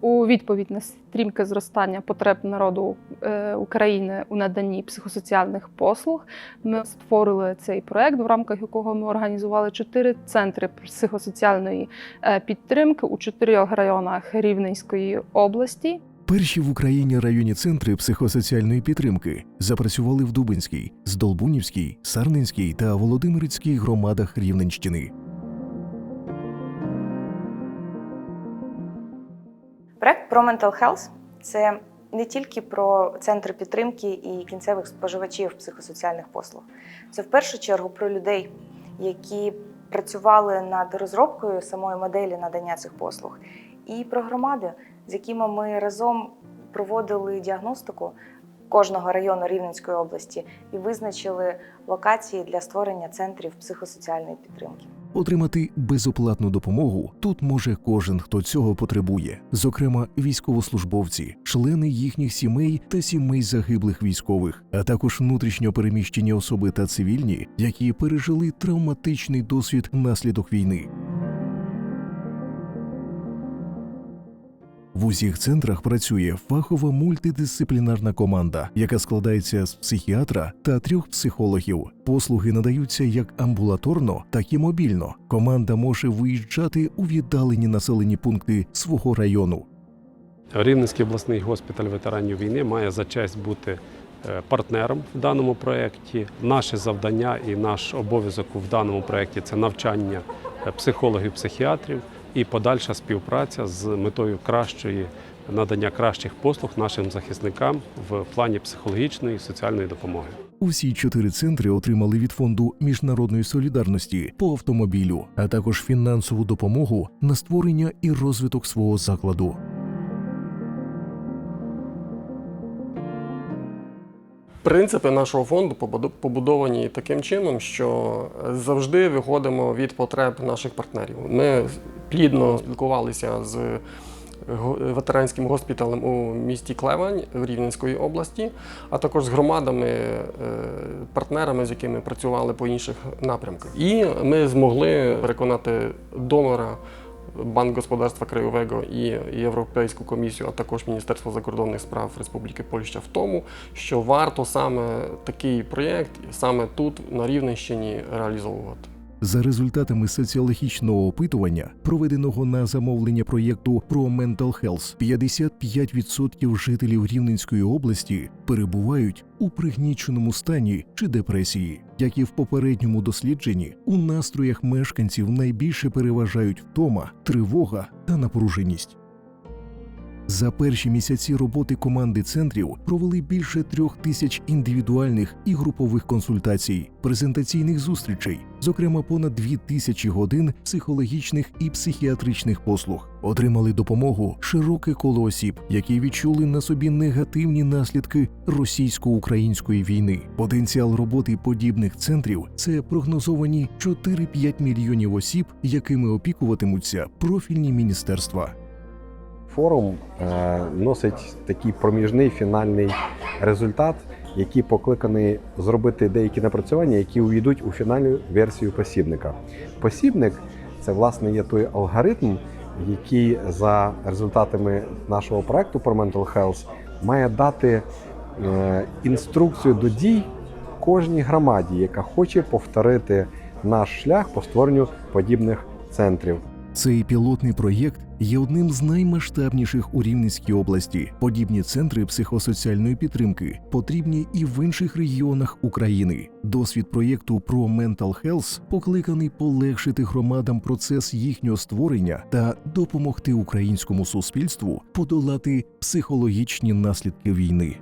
У відповідь на стрімке зростання потреб народу е, України у наданні психосоціальних послуг ми створили цей проект, в рамках якого ми організували чотири центри психосоціальної е, підтримки у чотирьох районах Рівненської області. Перші в Україні районні центри психосоціальної підтримки запрацювали в Дубинській, Здолбунівській, Сарненській та Володимирецькій громадах Рівненщини. Про Mental Health – це не тільки про центр підтримки і кінцевих споживачів психосоціальних послуг. Це в першу чергу про людей, які працювали над розробкою самої моделі надання цих послуг, і про громади, з якими ми разом проводили діагностику кожного району Рівненської області і визначили локації для створення центрів психосоціальної підтримки. Отримати безоплатну допомогу тут може кожен, хто цього потребує, зокрема військовослужбовці, члени їхніх сімей та сімей загиблих військових, а також внутрішньо переміщені особи та цивільні, які пережили травматичний досвід внаслідок війни. В усіх центрах працює фахова мультидисциплінарна команда, яка складається з психіатра та трьох психологів. Послуги надаються як амбулаторно, так і мобільно. Команда може виїжджати у віддалені населені пункти свого району. Рівненський обласний госпіталь ветеранів війни має за честь бути е, партнером в даному проєкті. Наше завдання і наш обов'язок в даному проєкті це навчання е, психологів, психіатрів і подальша співпраця з метою кращої надання кращих послуг нашим захисникам в плані психологічної і соціальної допомоги. Усі чотири центри отримали від фонду міжнародної солідарності по автомобілю, а також фінансову допомогу на створення і розвиток свого закладу. Принципи нашого фонду побудовані таким чином, що завжди виходимо від потреб наших партнерів. Ми плідно спілкувалися з ветеранським госпіталем у місті Клевань в Рівненської області, а також з громадами, е, партнерами, з якими працювали по інших напрямках. І ми змогли переконати донора. Банк господарства Краєвого і Європейську комісію, а також Міністерство закордонних справ Республіки Польща в тому, що варто саме такий проєкт саме тут, на Рівненщині, реалізовувати. За результатами соціологічного опитування, проведеного на замовлення проєкту про Mental Health, 55% жителів Рівненської області перебувають у пригніченому стані чи депресії. Як і в попередньому дослідженні, у настроях мешканців найбільше переважають втома, тривога та напруженість. За перші місяці роботи команди центрів провели більше трьох тисяч індивідуальних і групових консультацій, презентаційних зустрічей, зокрема понад дві тисячі годин психологічних і психіатричних послуг. Отримали допомогу широке коло осіб, які відчули на собі негативні наслідки російсько-української війни. Потенціал роботи подібних центрів це прогнозовані 4-5 мільйонів осіб, якими опікуватимуться профільні міністерства. Форум е, носить такий проміжний фінальний результат, який покликаний зробити деякі напрацювання, які увійдуть у фінальну версію посібника. Посібник це власне є той алгоритм, який за результатами нашого проекту про Mental Health має дати е, інструкцію до дій кожній громаді, яка хоче повторити наш шлях по створенню подібних центрів. Цей пілотний проєкт є одним з наймасштабніших у Рівненській області. Подібні центри психосоціальної підтримки потрібні і в інших регіонах України. Досвід проєкту про Mental Health покликаний полегшити громадам процес їхнього створення та допомогти українському суспільству подолати психологічні наслідки війни.